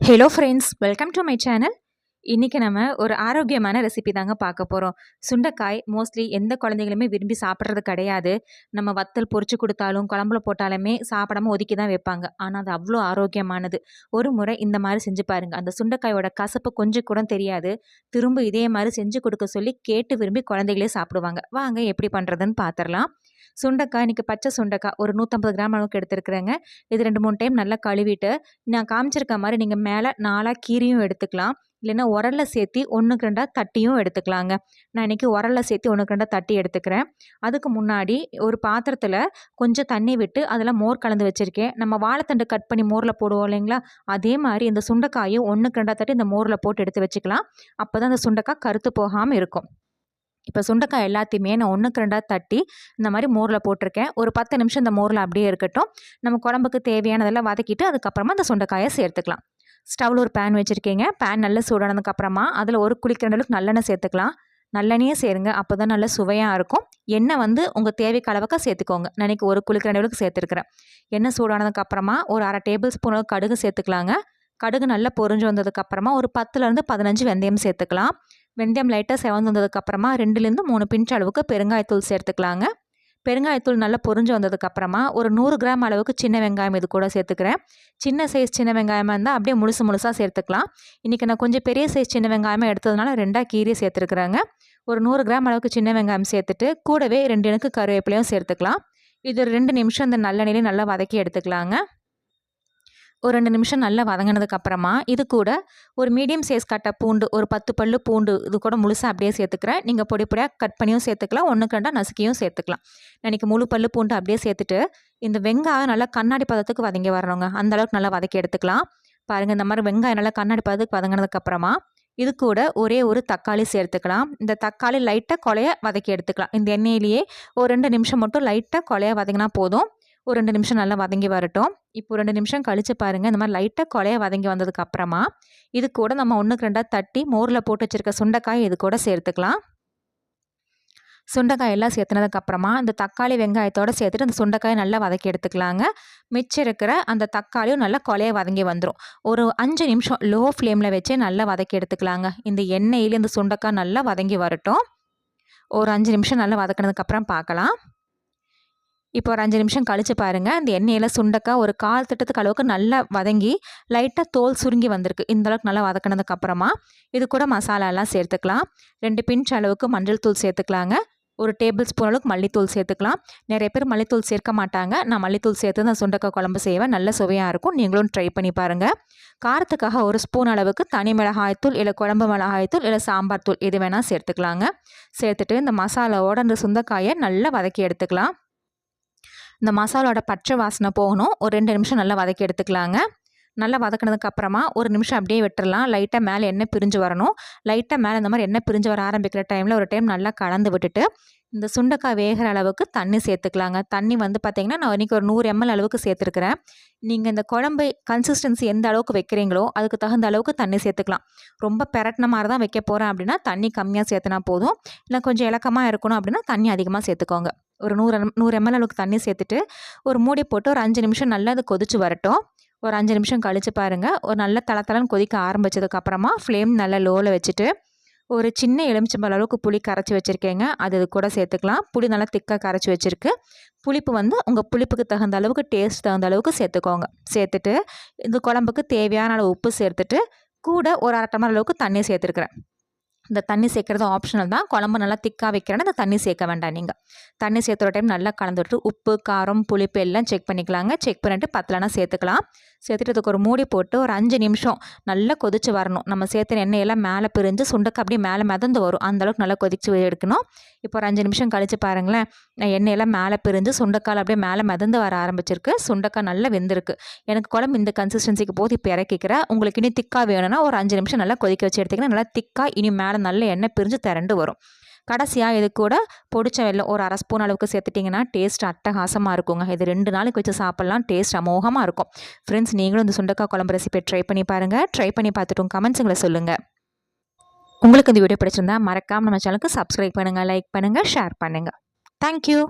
Hello friends welcome to my channel இன்றைக்கி நம்ம ஒரு ஆரோக்கியமான ரெசிபி தாங்க பார்க்க போகிறோம் சுண்டைக்காய் மோஸ்ட்லி எந்த குழந்தைகளுமே விரும்பி சாப்பிட்றது கிடையாது. நம்ம வத்தல் பொறிச்சு கொடுத்தாலும் குழம்புல போட்டாலுமே சாப்பிடாம ஒதுக்கி தான் வைப்பாங்க. ஆனால் அது அவ்வளோ ஆரோக்கியமானது. ஒரு முறை இந்த மாதிரி செஞ்சு பாருங்கள் அந்த சுண்டைக்காயோட கசப்பு கொஞ்சம் கூட தெரியாது. திரும்ப இதே மாதிரி செஞ்சு கொடுக்க சொல்லி கேட்டு விரும்பி குழந்தைகளே சாப்பிடுவாங்க. வாங்க எப்படி பண்ணுறதுன்னு பார்த்துடலாம் சுண்டைக்காய் இன்றைக்கி பச்சை சுண்டைக்காய் ஒரு நூற்றம்பது கிராம் அளவுக்கு எடுத்துருக்குறேங்க. இது ரெண்டு மூணு டைம் நல்லா கழுவிட்டு நான் காமிச்சிருக்க மாதிரி நீங்கள் மேலே நாலாக கீரியும் எடுத்துக்கலாம். இல்லைன்னா உரலில் சேர்த்து ஒன்றுக்கு ரெண்டாக தட்டியும் எடுத்துக்கலாங்க. நான் இன்றைக்கி உரலில் சேர்த்து ஒன்றுக்கு ரெண்டாக தட்டி எடுத்துக்கிறேன். அதுக்கு முன்னாடி ஒரு பாத்திரத்தில் கொஞ்சம் தண்ணி விட்டு அதில் மோர் கலந்து வச்சுருக்கேன். நம்ம வாழைத்தண்டு கட் பண்ணி மோரில் போடுவோம் இல்லைங்களா? அதே மாதிரி இந்த சுண்டைக்காயும் ஒன்றுக்கு ரெண்டாக தட்டி இந்த மோரில் போட்டு எடுத்து வச்சுக்கலாம். அப்போ தான் அந்த சுண்டைக்காய் கருத்து போகாமல் இருக்கும். இப்போ சுண்டைக்காய் எல்லாத்தையுமே நான் ஒன்றுக்கு ரெண்டாக தட்டி இந்த மாதிரி மோரில் போட்டிருக்கேன். ஒரு பத்து நிமிஷம் இந்த மோரில் அப்படியே இருக்கட்டும். நம்ம குழம்புக்கு தேவையானதெல்லாம் வதக்கிட்டு அதுக்கப்புறமா அந்த சுண்டைக்காயை சேர்த்துக்கலாம். ஸ்டவ்வில் ஒரு பேன் வச்சுருக்கீங்க. பேன் நல்லா சூடானதுக்கப்புறமா அதில் ஒரு குளிக்கிற அளவுக்கு நல்லெண்ணெய் சேர்த்துக்கலாம். நல்லெண்ணெயே சேருங்க. அப்போ தான் நல்லா சுவையாக இருக்கும். எண்ணெய் வந்து உங்கள் தேவைக்கு அளவுக்கு சேர்த்துக்கோங்க. நினைக்கு ஒரு குளிக்கிற அளவுக்கு சேர்த்துருக்குறேன். எண்ணெய் சூடானதுக்கப்புறமா ஒரு அரை டேபிள் ஸ்பூன் கடுகு சேர்த்துக்கலாங்க. கடுகு நல்லா பொறிஞ்சு வந்ததுக்கப்புறமா ஒரு பத்துலேருந்து பதினஞ்சு வெந்தயம் சேர்த்துக்கலாம். வெந்தயம் லைட்டாக செவந்து வந்ததுக்கப்புறமா ரெண்டுலேருந்து மூணு பிஞ்ச் அளவுக்கு பெருங்காயத்தூள் சேர்த்துக்கலாங்க. பெருங்காயத்தூள் நல்லா பொறிஞ்சு வந்ததுக்கப்புறமா ஒரு நூறு கிராம் அளவுக்கு சின்ன வெங்காயம் இது கூட சேர்த்துக்கிறேன். சின்ன சைஸ் சின்ன வெங்காயமாக இருந்தால் அப்படியே முழுசு முழுசாக சேர்த்துக்கலாம். இன்றைக்கி நான் கொஞ்சம் பெரிய சைஸ் சின்ன வெங்காயமாக எடுத்ததுனால ரெண்டாக கீரையை சேர்த்துருக்குறாங்க. ஒரு நூறு கிராம் அளவுக்கு சின்ன வெங்காயம் சேர்த்துட்டு கூடவே ரெண்டு எனக்கு கருவேப்பிலையும் சேர்த்துக்கலாம். இது ரெண்டு நிமிஷம் இந்த நல்லெண்ணெயிலையும் நல்லா வதக்கி எடுத்துக்கலாங்க. ஒரு ரெண்டு நிமிஷம் நல்லா வதங்கினதுக்கு அப்புறமா இது கூட ஒரு மீடியம் சைஸ் கட்டை பூண்டு ஒரு பத்து பல்லு பூண்டு இது கூட முழுசாக அப்படியே சேர்த்துக்கிறேன். நீங்கள் பொடி பொடியாக கட் பண்ணியும் சேர்த்துக்கலாம் ஒன்று கண்டா நசுக்கியும் சேர்த்துக்கலாம். இன்றைக்கி முழு பல்லு பூண்டு அப்படியே சேர்த்துட்டு இந்த வெங்காயம் நல்லா கண்ணாடி பதத்துக்கு வதங்கி வரணுங்க. அந்தளவுக்கு நல்லா வதக்கி எடுத்துக்கலாம். பாருங்கள் இந்த மாதிரி வெங்காயம் நல்லா கண்ணாடி பதத்துக்கு வதங்கினதுக்கு அப்புறமா இது கூட ஒரே ஒரு தக்காளி சேர்த்துக்கலாம். இந்த தக்காளி லைட்டாக கொலையை வதக்கி எடுத்துக்கலாம். இந்த எண்ணெயிலேயே ஒரு ரெண்டு நிமிஷம் மட்டும் லைட்டாக கொலையை வதங்கினா போதும். ஒரு ரெண்டு நிமிஷம் நல்லா வதங்கி வரட்டும். இப்போ ரெண்டு நிமிஷம் கழித்து பாருங்கள் இந்த மாதிரி லைட்டாக கொலையை வதங்கி வந்ததுக்கு அப்புறமா இது கூட நம்ம ஒன்றுக்கு ரெண்டாக தட்டி மோரில் போட்டு வச்சுருக்க சுண்டைக்காய் இது கூட சேர்த்துக்கலாம். சுண்டைக்காய் எல்லாம் சேர்த்துனதுக்கப்புறமா இந்த தக்காளி வெங்காயத்தோடு சேர்த்துட்டு அந்த சுண்டைக்காயை நல்லா வதக்கி எடுத்துக்கலாங்க. மிச்சம் இருக்கிற அந்த தக்காளியும் நல்லா கொலையை வதங்கி வந்துடும் ஒரு அஞ்சு நிமிஷம் லோ ஃப்ளேமில் வச்சு நல்லா வதக்கி எடுத்துக்கலாங்க. இந்த எண்ணெயில் இந்த சுண்டைக்காய் நல்லா வதங்கி வரட்டும். ஒரு அஞ்சு நிமிஷம் நல்லா வதக்கினதுக்கப்புறம் பார்க்கலாம். இப்போ ஒரு அஞ்சு நிமிஷம் கழித்து பாருங்கள் அந்த எண்ணெயில் சுண்டக்காய் ஒரு கால் திட்டத்துக்கு அளவுக்கு நல்லா வதங்கி லைட்டாக தோல் சுருங்கி வந்திருக்கு. இந்த அளவுக்கு நல்லா வதக்கினதுக்கப்புறமா இது கூட மசாலாலாம் சேர்த்துக்கலாம். ரெண்டு பிஞ்ச் அளவுக்கு மஞ்சள் தூள் சேர்த்துக்கலாங்க. ஒரு டேபிள் ஸ்பூன் அளவுக்கு மல்லித்தூள் சேர்த்துக்கலாம். நிறைய பேர் மல்லித்தூள் சேர்க்க மாட்டாங்க. நான் மல்லித்தூள் சேர்த்து தான் சுண்டக்காய் குழம்பு செய்வேன். நல்ல சுவையாக இருக்கும். நீங்களும் ட்ரை பண்ணி பாருங்கள் காரத்துக்காக ஒரு ஸ்பூன் அளவுக்கு தனி மிளகாய்த்தூள் இல்லை குழம்பு மிளகாய்த்தூள் இல்லை சாம்பார் தூள் இது வேணால் சேர்த்துக்கலாங்க. சேர்த்துட்டு இந்த மசாலாவோட அந்த சுண்டக்காயை நல்லா வதக்கி எடுத்துக்கலாம். இந்த மசாலோட பச்சை வாசனை போகணும். ஒரு ரெண்டு நிமிஷம் நல்லா வதக்கி எடுத்துக்கலாங்க. நல்லா வதக்கினதுக்கு அப்புறமா ஒரு நிமிஷம் அப்படியே விட்டுறலாம். லைட்டாக மேலே எண்ணெய் பிரிஞ்சு வரணும். லைட்டாக மேலே இந்த மாதிரி எண்ணெய் பிரிஞ்சு வர ஆரம்பிக்கிற டைமில் ஒரு டைம் நல்லா கலந்து விட்டுட்டு இந்த சுண்டைக்காய் வேகிற அளவுக்கு தண்ணி சேர்த்துக்கலாங்க. தண்ணி வந்து பார்த்திங்கன்னா நான் இன்றைக்கி ஒரு நூறு எம்எல் அளவுக்கு சேர்த்துருக்குறேன். நீங்கள் இந்த குழம்பு கன்சிஸ்டன்சி எந்த அளவுக்கு வைக்கிறீங்களோ அதுக்கு தகுந்த அளவுக்கு தண்ணி சேர்த்துக்கலாம். ரொம்ப பெரட்டின மாதிரி தான் வைக்க போகிறேன் அப்படின்னா தண்ணி கம்மியாக சேர்த்துனா போதும். இல்லை கொஞ்சம் இலக்கமாக இருக்கணும் அப்படின்னா தண்ணி அதிகமாக சேர்த்துக்கோங்க. ஒரு நூறு நூறு எம்எல் அளவுக்கு தண்ணி சேர்த்துட்டு ஒரு மூடி போட்டு ஒரு அஞ்சு நிமிஷம் நல்லா அது கொதிச்சு வரட்டும். ஒரு அஞ்சு நிமிஷம் கழித்து பாருங்கள் ஒரு நல்ல தளத்தளன்னு கொதிக்க ஆரம்பித்ததுக்கப்புறமா ஃப்ளேம் நல்லா லோவில் வச்சுட்டு ஒரு சின்ன எலுமிச்சம்பழ அளவுக்கு புளி கரைச்சி வச்சுருக்கேங்க. அது இது கூட சேர்த்துக்கலாம். புளி நல்லா திக்காக கரைச்சி வச்சுருக்கு. புளிப்பு வந்து உங்கள் புளிப்புக்கு தகுந்த அளவுக்கு டேஸ்ட் தகுந்த அளவுக்கு சேர்த்துக்கோங்க. சேர்த்துட்டு இந்த குழம்புக்கு தேவையான அளவு உப்பு சேர்த்துட்டு கூட ஒரு அரட்டமர அளவுக்கு தண்ணி சேர்த்துருக்குறேன். இந்த தண்ணி சேர்க்குறது ஆப்ஷனல் தான். குழம்பு நல்லா திக்காக வைக்கிறேன்னா இந்த தண்ணி சேர்க்க வேண்டாம் நீங்கள் தண்ணி சேர்த்துற டைம் நல்லா கலந்து விட்டு உப்பு காரம் புளிப்பு எல்லாம் செக் பண்ணிக்கலாங்க. செக் பண்ணிவிட்டு பத்தலைனா சேர்த்துக்கலாம். சேர்த்துட்டு அதுக்கு ஒரு மூடி போட்டு ஒரு அஞ்சு நிமிஷம் நல்லா கொதித்து வரணும். நம்ம சேர்த்து எண்ணெயெல்லாம் மேலே பிரிஞ்சு சுண்டக்கு அப்படியே மேலே மிதந்து வரும். அந்தளவுக்கு நல்லா கொதித்து எடுக்கணும். இப்போ ஒரு அஞ்சு நிமிஷம் கழித்து பாருங்களேன். எண்ணெயெல்லாம் மேலே பிரிஞ்சு சுண்டக்கால் அப்படியே மேலே மிதந்து வர ஆரம்பிச்சிருக்கு. சுண்டக்காய் நல்லா வெந்திருக்கு. எனக்கு குழம்பு இந்த கன்சிஸ்டன்சிக்கு போது இப்போ இறக்கிக்கிறேன். உங்களுக்கு இனி திக்காக வேணும்னா ஒரு அஞ்சு நிமிஷம் நல்லா கொதிக்க வச்சு எடுத்திங்கன்னா நல்லா திக்காக இனி மேலே நல்ல எண்ணெய் பிரிஞ்சு திரண்டு வரும். கடைசியாக இது கூட பொடிச்ச வெள்ளம் ஒரு அரை ஸ்பூன் அளவுக்கு சேர்த்துட்டிங்கன்னா டேஸ்ட் அட்டகாசமாக இருக்குங்க. இது ரெண்டு நாளைக்கு வச்சு சாப்பிட்லாம் டேஸ்ட் அமோகமாக இருக்கும். ஃப்ரெண்ட்ஸ் நீங்களும் இந்த சுண்டக்காய் குழம்பு ரெசிபி ட்ரை பண்ணி பாருங்கள் ட்ரை பண்ணி பார்த்துட்டும் கமெண்ட்ஸுங்களை சொல்லுங்கள் உங்களுக்கு இந்த வீடியோ பிடிச்சிருந்தா மறக்காமல் நம்ம சேனலுக்கு சப்ஸ்கிரைப் பண்ணுங்கள் லைக் பண்ணுங்கள் ஷேர் பண்ணுங்கள் தேங்க்யூ